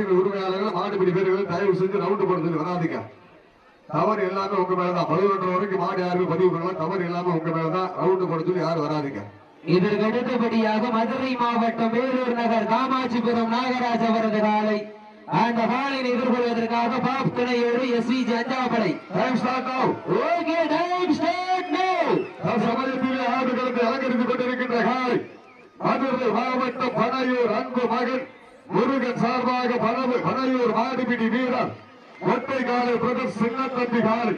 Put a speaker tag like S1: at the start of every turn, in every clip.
S1: மாட்டின் உரிமையாளர்கள் மாட்டுப்பிடி பேர்கள் தயவு செஞ்சு ரவுண்டு போடுறது வராதீங்க. தவறு எல்லாமே உங்க மேலதான். பதினொன்று வரைக்கும் மாடு யாருக்கு பதிவு பண்ணலாம் தவறு எல்லாமே உங்க மேலதான் ரவுண்டு போட சொல்லி யாரும் வராதீங்க.
S2: இதற்கு அடுத்தபடியாக மதுரை மாவட்டம் வேலூர் நகர் காமாட்சிபுரம் நாகராஜ் அவரது காலை அந்த காலையை எதிர்கொள்வதற்காக பாப் துணையோடு எஸ் வி அஞ்சாப்படை
S1: டைம் ஸ்டார்ட் ஆகும்
S2: ஓகே டைம் ஸ்டார்ட் நோ
S1: சமயத்திலே ஆடுகளத்தை அலங்கரித்துக் கொண்டிருக்கின்ற காலை. மதுரை மாவட்டம் பனையூர் அன்பு மகன் முருகன் சார்பாக பனவு பனையூர் மாடுபிடி வீரர் ஒற்றை காலை பிரதர் சின்னத்தம்பி காலை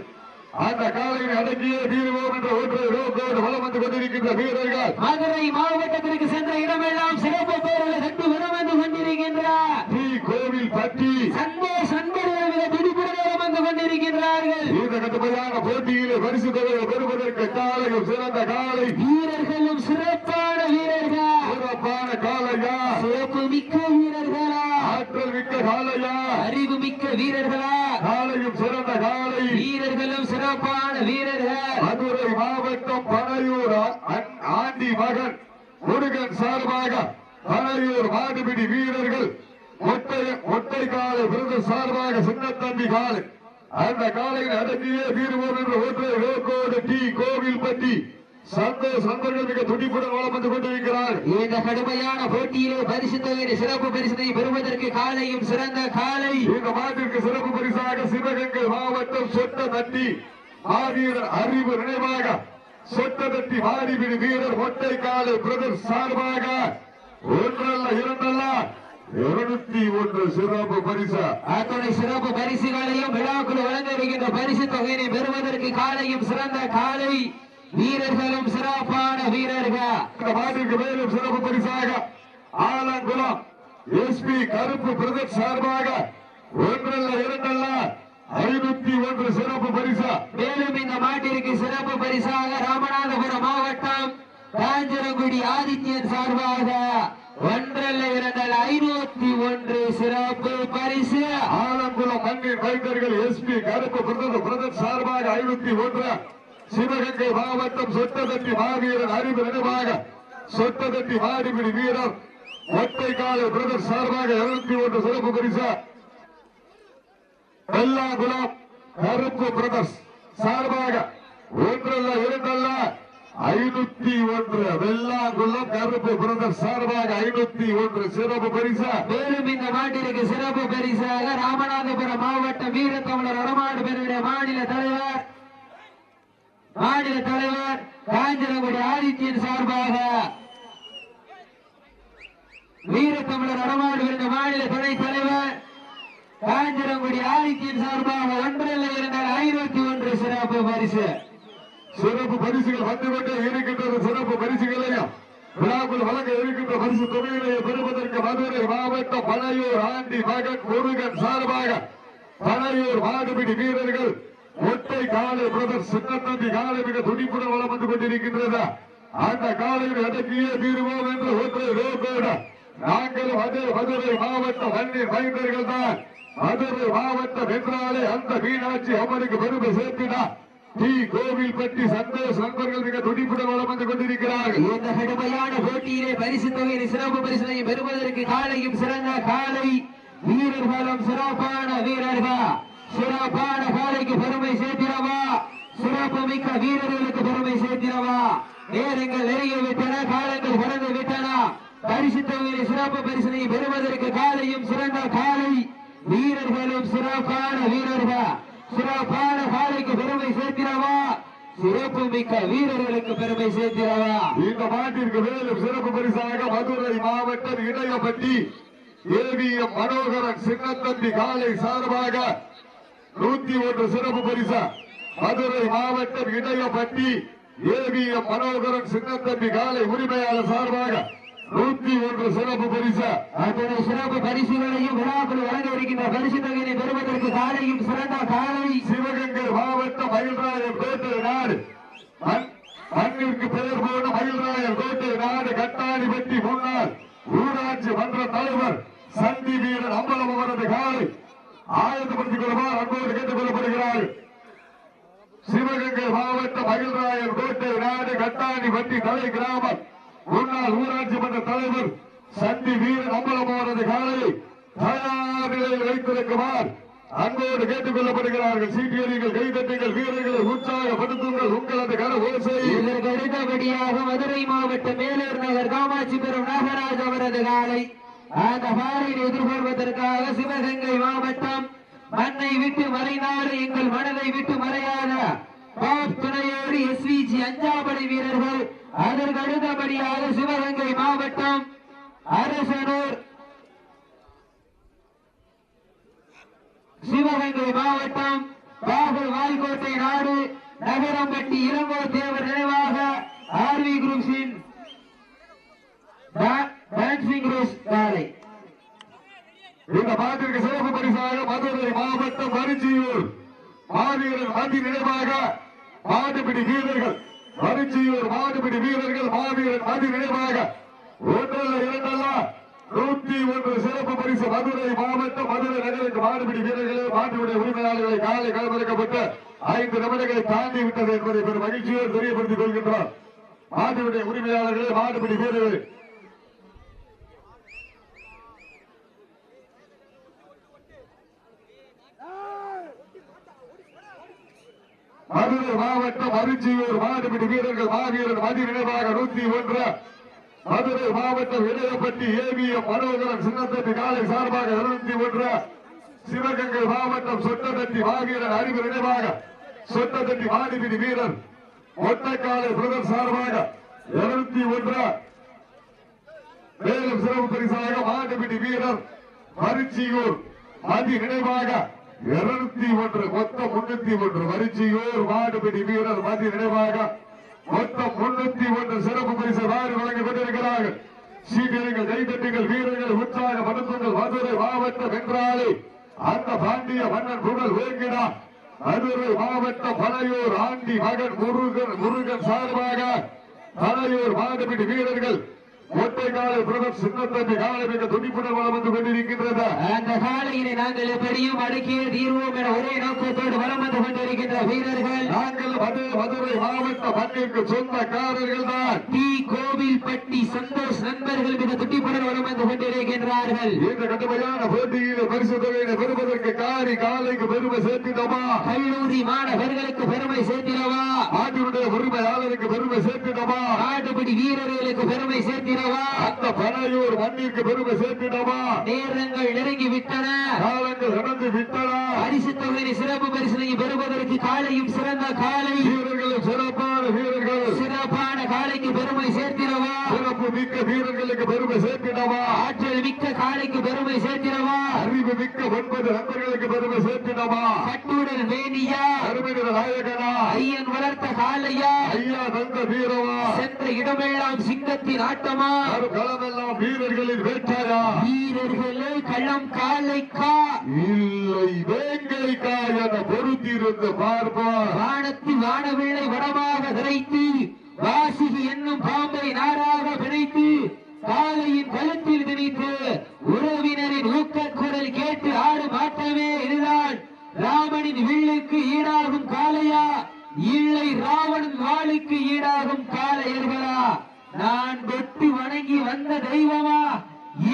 S1: அந்த காலையை அடக்கியே வீரவோம் என்ற ஒன்றை ரோக்கோடு வலம் வந்து கொண்டிருக்கின்ற வீரர்கள்.
S2: மதுரை மாவட்டத்திற்கு சென்ற இடமெல்லாம் சிறப்பு பேர்களை கண்டு வரம் வந்து கொண்டிருக்கின்றார்.
S1: டி. கோவில் பட்டி.
S2: சந்தோஷ் அன்பர்கள் துடிப்புடன் வந்து கொண்டிருக்கின்றார்கள்.
S1: இந்த கடுமையான போட்டியிலே பரிசு தொகையை பெறுவதற்கு காலையும் சிறந்த காலை
S2: வீரர்களும் சிறப்பான வீரர்கள்
S1: சிறப்பான காலையா
S2: சிறப்பு மிக்க வீரர்களா
S1: ஆற்றல் மிக்க காலையா
S2: அறிவு மிக்க வீரர்களா.
S1: காலையும் சிறந்த காலை.
S2: வீரர்களும் சிறப்பான வீரர்கள்.
S1: மதுரை மாவட்டம் பனையூர் ஆண்டி மகன் முருகன் சார்பாக பனையூர் மாடுபிடி வீரர்கள் மொட்டை காலை விருது சார்பாக சின்னத்தம்பி காலை. அந்த காலையில் அடக்கிய வீரவோம் என்ற ஒற்றை ரோக்கோடு டி. கோவில்பட்டி சந்தோஷ் நண்பர்கள் மிக துடிப்புடன் வளம் வந்து கொண்டிருக்கிறார்கள்
S2: இந்த கடுமையான போட்டியிலே பரிசு தொகையை சிறப்பு பரிசினை பெறுவதற்கு காலையும் சிறந்த காலை.
S1: இந்த மாட்டிற்கு சிறப்பு பரிசாக சிவகங்கை மாவட்டம் சொட்ட தட்டி மாவீரர் அறிவு நினைவாக சொட்ட தட்டி மாடிபிடி வீரர் காலை பிரதர் சார்பாக ஒன்றல்ல இரண்டல்ல இருநூத்தி ஒன்று சிறப்பு பரிசா.
S2: அத்துணை சிறப்பு பரிசுகளையும் விழாக்குழு வழங்க பரிசு தொகையினை பெறுவதற்கு காலையும் சிறந்த காலை. வீரர்களும் சிறப்பான வீரர்கள்.
S1: இந்த மாட்டிற்கு மேலும் சிறப்பு பரிசாக ஆலங்குளம் எஸ்பி கருப்பு பிரதர் சார்பாக ஒன்றல்ல இரண்டல்ல ஐநூத்தி ஒன்று சிறப்பு பரிசா.
S2: மேலும் இந்த மாட்டிற்கு சிறப்பு பரிசாக ராமநாதபுரம் மாவட்டம் காஞ்சனகுடி ஆதித்யன் சார்பாக ஒன்றல்ல இரண்டல் ஐநூத்தி ஒன்று சிறப்பு பரிசு.
S1: ஆலங்குளம் மண்ணின் வைத்தர்கள் எஸ்பி கருப்பு பிரதர் சார்பாக ஐநூத்தி ஒன்று சிவகங்கை மாவட்டம் சொட்டதட்டி மாவீரன் அறிவு நினைவாக சொட்டதட்டி மாடிபிடி வீரர் ஒற்றை கால பிரதர் சார்பாக இருநூத்தி ஒன்று சிறப்பு பரிசா. குலாம் கருப்பு பிரதர்ஸ் சார்பாக ஒன்றல்ல இரண்டல்ல ஐநூத்தி ஒன்று. வெள்ளாங்குளம் கருப்பு பிரதர் சார்பாக ஐநூத்தி ஒன்று சிறப்பு பரிசா.
S2: மேலும் இந்த மாட்டிற்கு சிறப்பு பரிசாக ராமநாதபுரம் மாவட்டம் வீரத்தமிழர் வடமாடு பெருடைய மாநில தலைவர் மாநில தலைவர் காஞ்சிரங்குடி ஆதித்யன் சார்பாக வீரத்தமிழர் வடமாடு பேருடைய மாநில துணைத் தலைவர் காஞ்சிரங்குடி ஆதித்யன் சார்பாக ஒன்றில் இருந்தால் ஐநூத்தி ஒன்று சிறப்பு பரிசு.
S1: சிறப்பு பரிசுகள் வந்து கொண்டே இருக்கின்றது. சிறப்பு பரிசுகளையும் விழாக்குள் வழங்க இருக்கின்ற பரிசு தொகையிலேயே பெறுவதற்கு மதுரை மாவட்டம் பழையூர் ஆண்டி மகன் முருகன் சார்பாக பழையூர் மாடுபிடி வீரர்கள் ஒற்றை காலை பிரதர் சின்னத்தம்பி காலை மிக துடிப்புடன் வளம் வந்து கொண்டிருக்கின்றது. அந்த காலையில் அடக்கியே தீருவோம் என்று ஒற்றை ரோக்கோடு நாங்களும் அதே மதுரை மாவட்ட மண்ணின் மைந்தர்கள் தான். மதுரை மாவட்டம் என்றாலே அந்த மீனாட்சி அம்மனுக்கு பெருமை சேர்த்தினார் டி. கோவில்பட்டி சந்தோஷ் நண்பர்கள் மிக துடிப்புடன் வளம் வந்து கொண்டிருக்கிறார்கள்.
S2: இந்த கடுமையான போட்டியிலே பரிசு தொகையை சிறப்பு பரிசனையும் பெறுவதற்கு காலையும் சிறந்த காலை வீரர்களும் சிறப்பான வீரர்கள். சிறப்பான பாதைக்கு பெருமை சேர்த்திடவா? சிறப்பு மிக்க வீரர்களுக்கு பெருமை சேர்த்திடவா? நேரங்கள் நெருங்கி விட்டன காலங்கள் கடந்து விட்டன. பரிசு தொகையை சிறப்பு பரிசனை பெறுவதற்கு காலையும் சிறந்த காலை. வீரர்களும் சிறப்பான வீரர்கள். சிறப்பான காலைக்கு பெருமை சேர்த்திடவா? சிறப்பு மிக்க வீரர்களுக்கு பெருமை சேர்த்திடவா?
S1: இந்த மாட்டிற்கு மேலும் சிறப்பு பரிசாக மதுரை மாவட்டம் இடையப்பட்டி ஏவிஎம் மனோகரன் சின்னத்தம்பி காலை சார்பாக நூத்தி ஒன்று சிறப்பு பரிசா. மதுரை மாவட்டம் இடையப்பட்டி ஏவிஎம் மனோகரன் சின்னத்தம்பி காலை உரிமையாளர் சார்பாக நூத்தி ஒன்று சிறப்பு பரிசா.
S2: அத்தனை சிறப்பு பரிசுகளையும் விழாக்கள் வழங்க இருக்கின்ற பரிசு தொகையை பெறுவதற்கு காலையும் சிறந்த காலை.
S1: சிவகங்கை மாவட்டம் மயில்ராயர் கோட்டை நாடு. மண்- மண்ணிற்கு பெயர் போன மயில்ராயர் கோட்டை நாடு கட்டாணிப்பட்டி முன்னாள் ஊராட்சி மன்ற தலைவர் சந்தி வீரன் அம்பலம் அவரது காலை. ஆயத்தப்படுத்திக் கொள்ளுமாறு அன்போடு கேட்டுக் கொள்ளப்படுகிறார் சிவகங்கை மாவட்டம் மயில்ராயர் கோட்டை நாடு கட்டாணிப்பட்டி தலை கிராமம். முன்னாள் ஊராட்சி மன்ற தலைவர் சந்தி வீரன் அம்பலம் அவரது காலை தயார் நிலையில் வைத்திருக்குமாறு அன்போடு கேட்டுக் கொள்ளப்படுகிறார்கள் சீட்டியடிகள் கைதட்டுங்கள் வீரர்களை உற்சாகப்படுத்துங்கள். உங்களது கர ஓசை.
S2: இதற்கு அடுத்தபடியாக மதுரை மாவட்டம் மேலூர் நகர் காமாட்சிபுரம் நாகராஜ் அவரது காலை அந்த காலையில் எதிர்கொள்வதற்காக சிவகங்கை மாவட்டம் மண்ணை விட்டு மறைநாடு எங்கள் மனதை விட்டு மறையாத பாப் துணையோடு எஸ்விஜி அஞ்சாபடை வீரர்கள் அதற்கு அடுத்தபடியாக சிவகங்கை மாவட்டம் அரசனூர் சிவகங்கை மாவட்டம் பாகூர் வாய்கோட்டை நாடு நகரம்பட்டி இளங்கோ தேவர் நினைவாக ஆர்வி குரூப்ஸின் டா- டான்சிங் ரோஸ் காலை
S1: இந்த மாட்டிற்கு சிறப்பு பரிசாக மதுரை மாவட்டம் பரிச்சியூர் மாவீரர் மதி நினைவாக மாட்டுப்பிடி வீரர்கள் பரிச்சியூர் மாட்டுப்பிடி வீரர்கள் மாவீரர் மதி நினைவாக. ஒன்றல்ல இரண்டல்ல நூத்தி ஒன்று சிறப்பு பரிசு மதுரை மாவட்டம் மதுரை நகருக்கு மாடுபிடி வீரர்களே மாட்டுடைய உரிமையாளர்களை காலை களமிறக்கப்பட்டு ஐந்து நிமிடங்களை தாண்டி விட்டது என்பதை பெரும் மகிழ்ச்சியோடு தெரியப்படுத்திக் கொள்கின்றார் மாட்டுடைய உரிமையாளர்களே மாடுபிடி வீரர்கள் மதுரை மாவட்டம் அரிச்சியூர் மாடுபிடி வீரர்கள் மாவீரர் மதி நினைவாக நூத்தி ஒன்று. மதுரை மாவட்டம் இடையப்பட்டி ஏவிஎம் மனோகரன் சின்னத்தட்டி காலை சார்பாக இருநூத்தி ஒன்று. சிவகங்கை மாவட்டம் சொட்டத்தட்டி மாவீரர் அறிவு நினைவாக சொட்டத்தட்டி மாடுபிடி வீரர் ஒட்டக்காலை பிரதர் சார்பாக இருநூத்தி ஒன்று. மேலும் சிறப்பு பரிசாக மாடுபிடி வீரர் மருச்சியூர் மதி நினைவாக இருநூத்தி ஒன்று மொத்தம் முன்னூத்தி ஒன்று. வரிச்சியூர் மாடுபிடி வீரர் மதி நினைவாக மொத்தம் முன்னூத்தி ஒன்று சிறப்பு பரிசு வாரி வழங்கிக் கொண்டிருக்கிறார்கள் சீக்கிரங்கள் கைதட்டுகள் வீரர்கள் உற்சாகப்படுத்துங்கள் மதுரை மாவட்டம் என்றாலே அந்த பாண்டிய மன்னன் புகழ் வேங்கினா மதுரை மாவட்டம் பனையூர் ஆண்டி மகன் முருகன் முருகன் சார்பாக பனையூர் மாடுபிடி வீரர்கள் ஒற்றைக்கால பிரதர் சின்னத்தம்பி காலை மிக துடிப்புடன் வளம் வந்து கொண்டிருக்கின்றது.
S2: அந்த காலையினை நாங்கள் எப்படியும் அடக்கிய தீர்வோம் என ஒரே நோக்கத்தோடு வலம் வந்து கொண்டிருக்கின்ற வீரர்கள்.
S1: நாங்கள் மது மதுரை மாவட்ட மண்ணிற்கு சொந்தக்காரர்கள் தான்
S2: டி கோவில்பட்டி சந்தோஷ் நண்பர்கள் மிக துட்டிப்புடன் வலம் வந்து கொண்டிருக்கின்றார்கள்.
S1: இந்த கடுமையான போட்டியில் பரிசு தொகையினை பெறுவதற்கு காரி காலைக்கு பெருமை சேர்த்திடமா
S2: கல்லூரி மாணவர்களுக்கு பெருமை சேர்த்திடவா?
S1: நாட்டினுடைய உரிமையாளருக்கு பெருமை சேர்த்திடமா
S2: நாட்டுப்படி வீரர்களுக்கு பெருமை சேர்த்திடவா
S1: அந்த பனையூர் மண்ணிற்கு பெருமை சேர்த்திடமா
S2: நேரங்கள் நெருங்கி விட்டன.
S1: காலங்கள் கடந்து விட்டனா.
S2: பரிசு தொகையை சிறப்பு பரிசனை பெறுவதற்கு காலையும் சிறந்த காலை.
S1: வீரர்களும் சிறப்பான வீரர்கள்.
S2: சிறப்பான காலைக்கு பெருமை சேர்த்திடவா
S1: சிறப்பு மிக்க வீரர்களுக்கு பெருமை சேர்த்திடமா
S2: ஆற்றல் மிக்க காலைக்கு பெருமை சேர்த்திடவா
S1: அறிவு மிக்க ஒன்பது நண்பர்களுக்கு பெருமை சேர்த்திடமா
S2: கட்டுடல் வேணியா
S1: அருமையிற நாயகனா.
S2: ஐயன் வளர்த்த காலையா
S1: ஐயா தந்த வீரவா.
S2: சென்ற இடமெல்லாம் சிங்கத்தின் ஆட்டமா?
S1: களமெல்லாம் வீரர்களின் வேட்டையா?
S2: வீரர்களே களம் காலைக்கா
S1: இல்லை வேங்கைக்கா என பொருத்தியிருந்து பார்ப்பார்.
S2: வானத்து வானவில்லை வடமாக விரைத்து வாசிகி என்னும் பாம்பை நாராக பிணைத்து காலையின் கழுத்தில் திணித்து உறவினரின் ஊக்கக் குரல் கேட்டு ஆடு மாட்டவே இதுதான் ராமனின் வில்லுக்கு ஈடாகும் காளையா? இல்லை ராவணன் வாளுக்கு ஈடாகும் காளையர்களா? நான் தொட்டு வணங்கி வந்த தெய்வமா?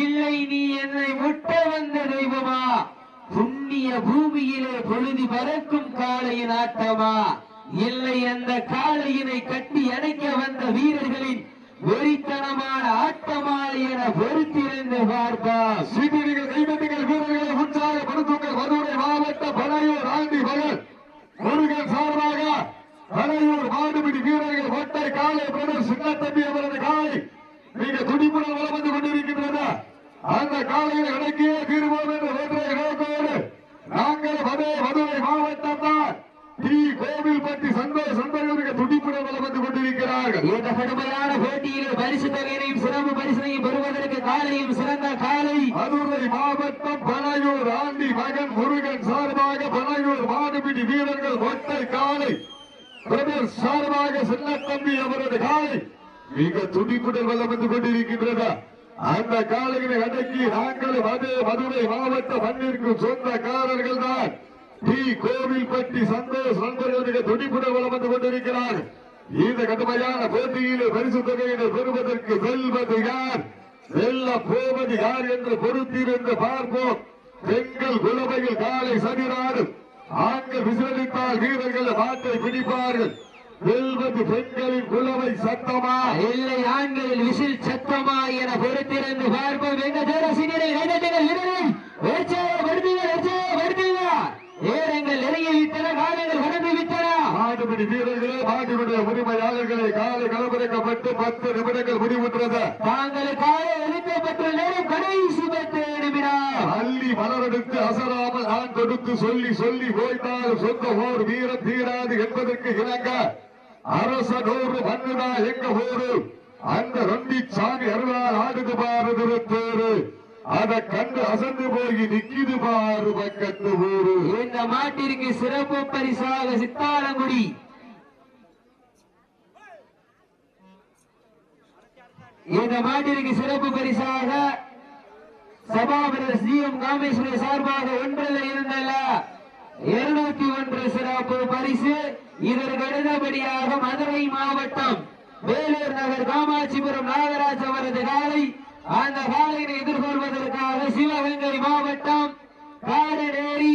S2: இல்லை நீ என்னை முட்ட வந்த தெய்வமா? புண்ணிய பூமியிலே பொழுதி பறக்கும் காளையின் ஆட்டமா? இல்லை அந்த காளையினை கட்டி அணைக்க வந்த வீரர்களின் வெறித்தனமான ஆட்டமா என பொறுத்திருந்து பார்ப்பார்
S1: சீட்டிகள் கைதட்டுகள் வீரர்களை உற்சாகப்படுத்துங்கள் மதுரை மாவட்ட பனையூர் ஆண்டி மகன் முருகன் சார்பாக பனையூர் மாடுபிடி வீரர்கள் ஒட்டை காலை பிரதர் சின்னத்தம்பி அவரது காலை மிக துடிப்புடன் வளம் வந்து கொண்டிருக்கின்றது அந்த காலையில் அடக்கியே தீர்வோம் என்ற ஒன்றை நோக்கோடு நாங்கள் மதுரை மதுரை மாவட்டம் தான் டி கோவில்பட்டி சந்தோஷ் சந்தர்கள் மிக துடிப்புடன் வளம் வந்து கொண்டிருக்கிறார்கள்
S2: இந்த கடுமையான போட்டியிலே பரிசு தொகையினையும் சிறப்பு பரிசனையும் பெறுவதற்கு காலையும் சிறந்த காலை
S1: மதுரை மாவட்டம் பனையூர் ஆண்டி மகன் முருகன் சார்பாக பனையூர் மாடுபிடி வீரர்கள் ஒற்றை காலை. பிரதர் சார்பாக சின்னத்தம்பி அவரது காலை. மிக துடிப்புடன் வல்லம் வந்து கொண்டிருக்கின்றது அந்த காலையினை அடக்கி நாங்கள் மது மதுரை மாவட்ட மண்ணிற்கு சொந்தக்காரர்கள் தான். டி. கோவில்பட்டி சந்தோஷ் நண்பர்கள் மிக துடிப்புடன் வலம் வந்து கொண்டிருக்கிறார். இந்த கடுமையான போட்டியிலே பரிசு தொகையினை பெறுவதற்கு செல்வது யார்? வெல்ல போவது யார் என்று பொறுத்திருந்து பார்ப்போம். பெண்கள் குலவையில் காலை சதிராடும் ஆண்கள் விசாரித்தால் வீரர்கள் மாட்டை பிடிப்பார்கள். வெல்வது பெண்களின் குலவை சத்தமா?
S2: இல்லை ஆண்களில் விசில் சத்தமா என பொறுத்திருந்து பார்ப்போம். எங்க தேரசிங்கரை கைதட்டுங்கள் வீரர்கள் உற்சாகப்படுத்துங்கள் உற்சாகப்படுத்துங்கள் நேரங்கள் நெருங்கி விட்டன காலங்கள் கடந்து விட்டன.
S1: மாடுபிடி வீரர்களே மாடுபிடிய உரிமையாளர்களை. காலை கலவரைக்கப்பட்டு பத்து நிமிடங்கள் முடிவுற்றது.
S2: தாங்களுக்காக ஒதுக்கப்பட்ட நேரம் கடைசி பத்து நிமிடம்.
S1: அள்ளி மலரெடுத்து அசராமல் நான் கொடுத்து சொல்லி சொல்லி ஓய்ந்தால் சொந்த ஓர் வீரம் தீராது என்பதற்கு இணங்க அரச நூறு மண்ணுதா எங்க ஊரு அந்த ரொண்டி சாமி அருளால் ஆடுது பாரு திருத்தேரு அதை கண்டு அசந்து போய் நிக்கிது பாரு பக்கத்து ஊரு.
S2: இந்த மாட்டிற்கு சிறப்பு பரிசாக சித்தாலங்குடி இந்த மாட்டிற்கு சிறப்பு பரிசாக சபாபதி சிஎம் காமேஸ்வரி சார்பாக ஒன்றில் இருந்தல்ல இருநூத்தி ஒன்று சிறப்பு பரிசு. இதற்கு அடுத்தபடியாக மதுரை மாவட்டம் வேலூர் நகர் காமாட்சிபுரம் நாகராஜ் அவரது காலை அந்த காலையை எதிர்கொள்வதற்காக சிவகங்கை மாவட்டம் காரநேரி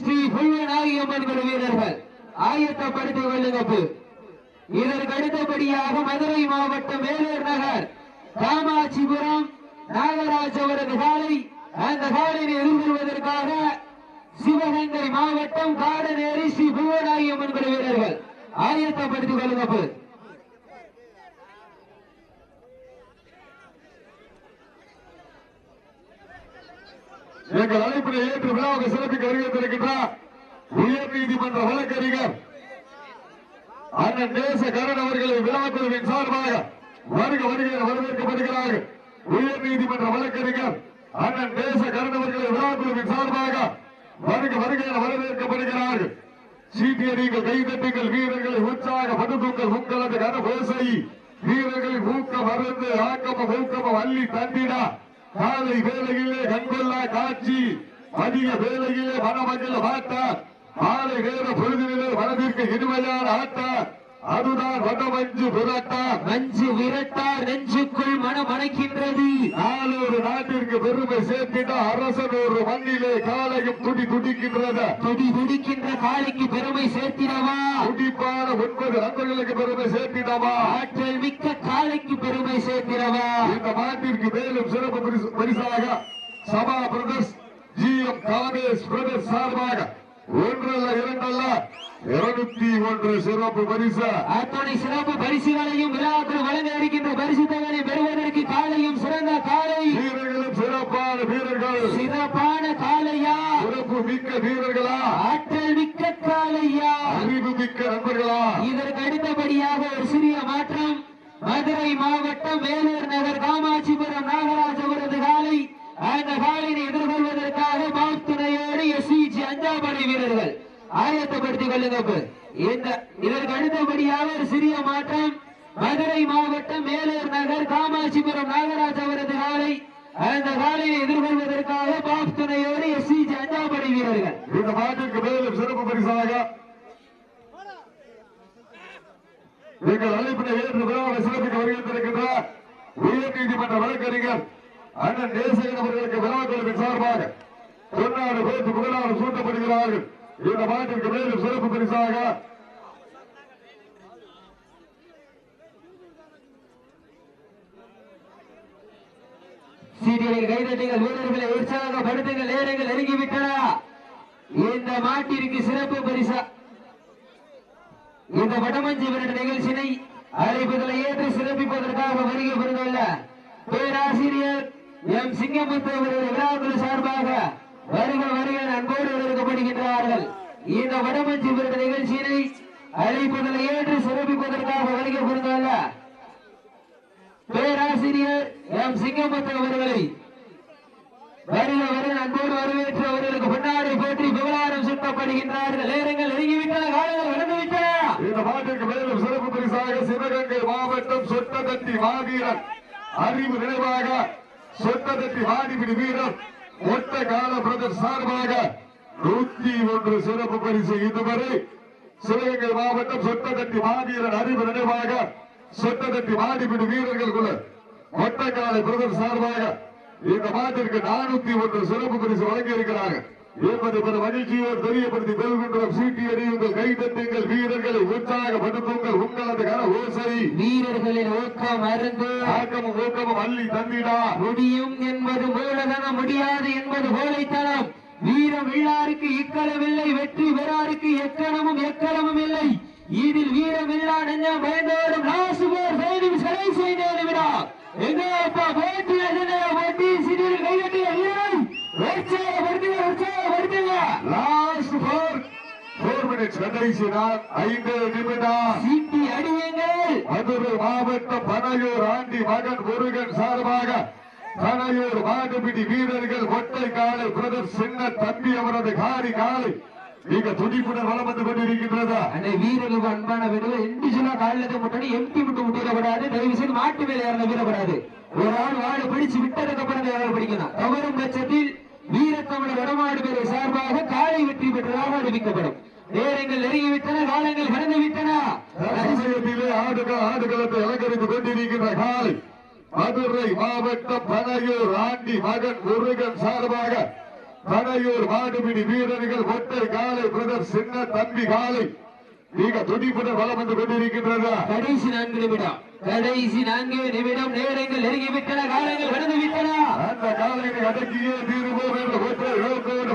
S2: ஸ்ரீ புல்வநாயகம்மன் குழு வீரர்கள். ஆயத்தப்படுத்திக் கொள்ளுங்கப்பு. இதற்கு அடுத்தபடியாக மதுரை மாவட்டம் வேலூர் நகர் காமாட்சிபுரம் நாகராஜ் அவரது காலை அந்த காலினை எதிர்கொள்வதற்காக சிவகங்கை மாவட்டம் காடநேரி ஸ்ரீ புவனாயம்மன் குழு வீரர்கள். ஆயத்தப்படுத்திக் கொள்ளுங்கப்பு.
S1: எங்கள் அழைப்பினை ஏற்று விழாவுக்கு சிறப்பிக்க வருகின்றிருக்கின்றார் உயர் நீதிமன்ற வழக்கறிஞர் அண்ணன் நேச கரண் அவர்களை விழாக்குழுவின் சார்பாக வருக வருகிற வரவேற்கப்படுகிறார்கள். உயர் நீதிமன்ற வழக்கறிஞர் அண்ணன் நேச கரண் அவர்களை விழாக்குழுவின் சார்பாக வருக வருகிற வரவேற்கப்படுகிறார்கள். சீட்டியடிகள் கைதட்டுங்கள் வீரர்களை உற்சாக உற்சாகப்படுத்துங்கள் உங்களது கனபோசை வீரர்களின் ஊக்கம் மருந்து ஆக்கமும் ஊக்கமும் அள்ளி தண்டிடா காலை வேலையிலே கண்கொள்ளா காட்சி அதிக வேலையிலே மனமஞ்சள் பார்த்தார் மாலை நேர பொழுதிலே மனதிற்கு இனிமையான ஆட்டார். அதுதான் வடமஞ்சு புரட்டார்
S2: மஞ்சு விரட்டார் நெஞ்சுக்குள் மனம் அணைக்கின்றது.
S1: நாளொரு நாட்டிற்கு பெருமை சேர்த்திட அரசன் ஒரு மண்ணிலே காலையும் துடி துடிக்கின்றது
S2: துடி துடிக்கின்ற காலைக்கு பெருமை சேர்த்திடவா?
S1: துடிப்பான ஒன்பது நண்பர்களுக்கு பெருமை சேர்த்திடவா?
S2: ஆற்றல் மிக்க காலைக்கு பெருமை சேர்த்திடவா?
S1: இந்த மாட்டிற்கு மேலும் சிறப்பு பரிசு- பரிசாக Saba brothers G M Kamesh brothers சார்பாக ஒன்றல்ல இரண்டல்ல இருநூத்தி ஒன்று சிறப்பு பரிசு.
S2: அத்தனை சிறப்பு பரிசுகளையும் விழாக்கள் வழங்க இருக்கின்ற பரிசு தொகையை பெறுவதற்கு காலையும் சிறந்த காலை.
S1: வீரர்களும் சிறப்பான வீரர்கள்.
S2: சிறப்பான காலையா?
S1: சிறப்பு மிக்க வீரர்களா?
S2: ஆற்றல் மிக்க காலையா?
S1: அறிவு மிக்க நண்பர்களா?
S2: இதற்கு அடுத்தபடியாக ஒரு சிறிய மாற்றம். மதுரை மாவட்டம் வேலூர் நகர் காமாட்சிபுரம் நாகராஜ் அவரது காலை. அந்த காலினை எதிர்கொள்வதற்காக மாத்துணையோடு எஸ்இஜி அஞ்சாபடை வீரர்கள் ஆயத்தப்படுத்திக் கொள்ளுங்க இந்த இதற்கு அடுத்தபடியாக ஒரு சிறிய மாற்றம். மதுரை மாவட்டம் மேலூர் நகர் காமாட்சிபுரம் நாகராஜ் அவரது காலை. அந்த காலையை எதிர்கொள்வதற்காக பாப் துணையோடு எஸ்இஜி அஞ்சாபடை வீரர்கள்.
S1: இந்த மாற்றுக்கு மேலும் சிறப்பு பரிசாக எங்கள் அழைப்பினை ஏற்று சிறப்புக்கு வருகின்றிருக்கின்ற உயர் நீதிமன்ற வழக்கறிஞர் அண்ணன் நேசகன் அவர்களுக்கு விழாக்குழுவின் சார்பாக பொன்னாடு பேச்சு முதலாளர் சூட்டப்படுகிறார்கள். இந்த மாட்டிற்கு மேலும் சிறப்பு பரிசாக
S2: சீரியலை கைதட்டுங்கள் வீரர்களை உற்சாகப்படுத்துங்கள் நேரங்கள் நெருங்கிவிட்டன. இந்த மாட்டிற்கு சிறப்பு பரிசா. இந்த வடமஞ்சி விரட்டு நிகழ்ச்சியினை அழைப்புகளை ஏற்று சிறப்பிப்பதற்காக வருகை புரிந்துள்ள பேராசிரியர் எம் சிங்கமுத்து அவர்கள் விழாக்குழு சார்பாக வருக வருக அன்போடு வரவேற்கப்படுகின்றார்கள். இந்த வடமஞ்சி விருது நிகழ்ச்சியினை அழைப்புகளை ஏற்று சிறப்பிப்பதற்காக வருகை புரிந்துள்ள பேராசிரியர் எம் சிங்கமுத்து அவர்களை வருக வருக அன்போடு வரவேற்று அவர்களுக்கு பொன்னாடை போற்றி புகழாரம் சுட்டப்படுகின்றார்கள். நேரங்கள் நெருங்கிவிட்டன காலங்கள் கடந்துவிட்டன
S1: இந்த பாட்டுக்கு மேலும் சிறப்பு பரிசாக சிவகங்கை மாவட்டம் சொட்டகத்தி மாவீரன். அறிவு நினைவாக சொன்னதற்கு வாடிபிடி வீரர். ஒட்ட கால பிரதர் சார்பாக நூத்தி ஒன்று சிறப்பு பரிசு இதுவரை சிவகங்கை மாவட்டம் சொத்ததட்டி மாவீரன் அறிவு நினைவாக சொட்டதட்டி வாடிபிடி வீரர்களுக்குள்ள மொட்டைக்காலை பிரதர் சார்பாக இந்த மாட்டிற்கு நானூத்தி ஒன்று சிறப்பு பரிசு வழங்கி இருக்கிறாங்க என்பதை பெற மகிழ்ச்சியோடு தெரியப்படுத்தி கொள்கின்றோம் சீட்டி அடியுங்கள் கைதட்டுங்கள் வீரர்களை உற்சாகப்படுத்துங்கள். உங்களது ஓசை.
S2: வீரர்களின் ஊக்கம் அருந்து.
S1: ஆக்கமும் ஊக்கமும் அள்ளி தந்திடா.
S2: முடியும் என்பது மூலதனம் முடியாது என்பது கோழைத்தனம் வீரம் இல்லாருக்கு இக்களமில்லை வெற்றி பெறாருக்கு எக்கணமும் எக்கணமும் இல்லை. இதில் வீரம் இல்லா நெஞ்சம் பயந்தோடும் நாசுபோர் செய்தி சிலை செய்தே விடா எங்க அப்பா
S1: மினிட்ஸ் கடைசி நாள் ஐந்து நிமிடம்.
S2: சீட்டி அடியுங்கள்.
S1: மதுரை மாவட்டம் பனையூர் ஆண்டி மகன் முருகன் சார்பாக பனையூர் மாடுபிடி வீரர்கள் ஒட்டை காலை பிரதர் சின்ன தம்பி அவரது காரி காலை மிக துடிப்புடன் வளம் வந்து கொண்டிருக்கின்றதா.
S2: அந்த வீரர்களுக்கு அன்பான வீரர்கள் இண்டிவிஜுவலா காலில் முட்டாடி எம்டி விட்டு முட்டிடப்படாது தயவு செய்து மாட்டு மேல யாரும் வீரப்படாது. ஒரு ஆள் வாழை பிடிச்சு விட்டதுக்கு அப்புறம் யாரும் பிடிக்கணும். தவறும் பட்சத்தில் வீரத்தமிழர் வடமாடு பேரை சார்பாக காலை வெற்றி பெற்றதாக அறிவிக்கப்படும். நேரங்கள் நெருங்கிவிட்டன காலங்கள் கடந்து விட்டன
S1: ஆடுகள் ஆடுகளத்தை அலங்கரித்துக் கொண்டிருக்கின்ற காலை. மதுரை மாவட்டம் பனையூர் ஆண்டி மகன் முருகன் சார்பாக பனையூர் மாடுபிடி வீரர்கள் ஒற்றை காலை பிரதர் சின்ன தம்பி காலை. மிக துடிப்புடன் வளம் வந்து கொண்டிருக்கின்றதா
S2: கடைசி நான்கு நிமிடம். கடைசி நான்கு நிமிடம் நேரங்கள் நெருங்கி விட்டன காலங்கள் கடந்து விட்டன
S1: அந்த காலையை அடக்கியே தீருவோம் என்ற ஒற்றை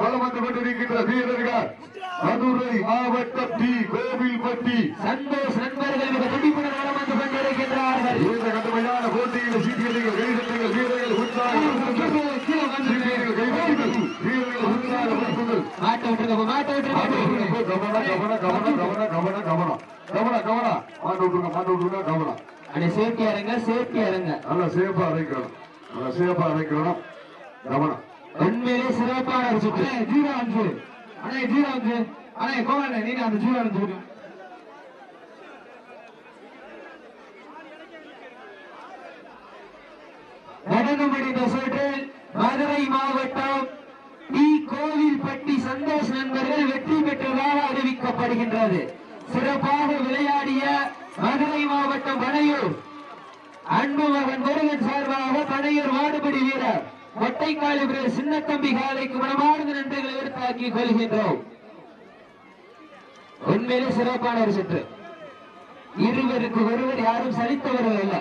S1: வலம் வந்து கொண்டிருக்கின்ற வீரர்கள்? மதுரை மாவட்டம் டி. கோவில்பட்டி.
S2: சந்தோஷ் நண்பர்கள் மிக துடிப்புடன் வளம் வந்து கொண்டிருக்கின்றார்கள்.
S1: இந்த கடுமையான போட்டியில் சீக்கிரங்கள் கைதட்டுங்கள் வீரர்கள் கைதட்டுங்கள் வீரர்கள்
S2: மாட்ட விட்டுருங்க மாட்ட விட்டுருங்க
S1: கவனம் கவனம் கவனம் கவனம். கவனம் கவனம். கவனம் கவனம். மாட்டு விட்டுருங்க மாட்டு விட்டுருங்க கவனம்.
S2: அண்ணே சேஃப்டி இறங்க சேஃப்டி இறங்க
S1: நல்லா சேஃபா அடைக்கணும் நல்லா சேஃபா அடைக்கணும் கவனம்.
S2: உண்மையிலே சிறப்பான ஒரு சுற்று ஜீரோ அஞ்சு. அண்ணே ஜீரோ அஞ்சு. அண்ணே கோவண்ணே நீங்க அந்த ஜீரோ அஞ்சு முடிந்த சுற்றில் மதுரை மாவட்டம் டி கோவில்பட்டி சந்தோஷ் நண்பர்கள் வெற்றி பெற்றதாக அறிவிக்கப்படுகின்றது. சிறப்பாக விளையாடிய மதுரை மாவட்டம் பனையூர். அன்பு மகன் முருகன் சார்பாக பனையூர் வாடுபடி வீரர் ஒட்டைக்காலி வீரர் சின்னத்தம்பி காலைக்கு மனமார்ந்த நன்றிகளை எடுத்தாக்கி கொள்கின்றோம். உண்மையிலே சிறப்பான ஒரு சுற்று. இருவருக்கு ஒருவர் யாரும் சலித்தவர்கள் அல்ல.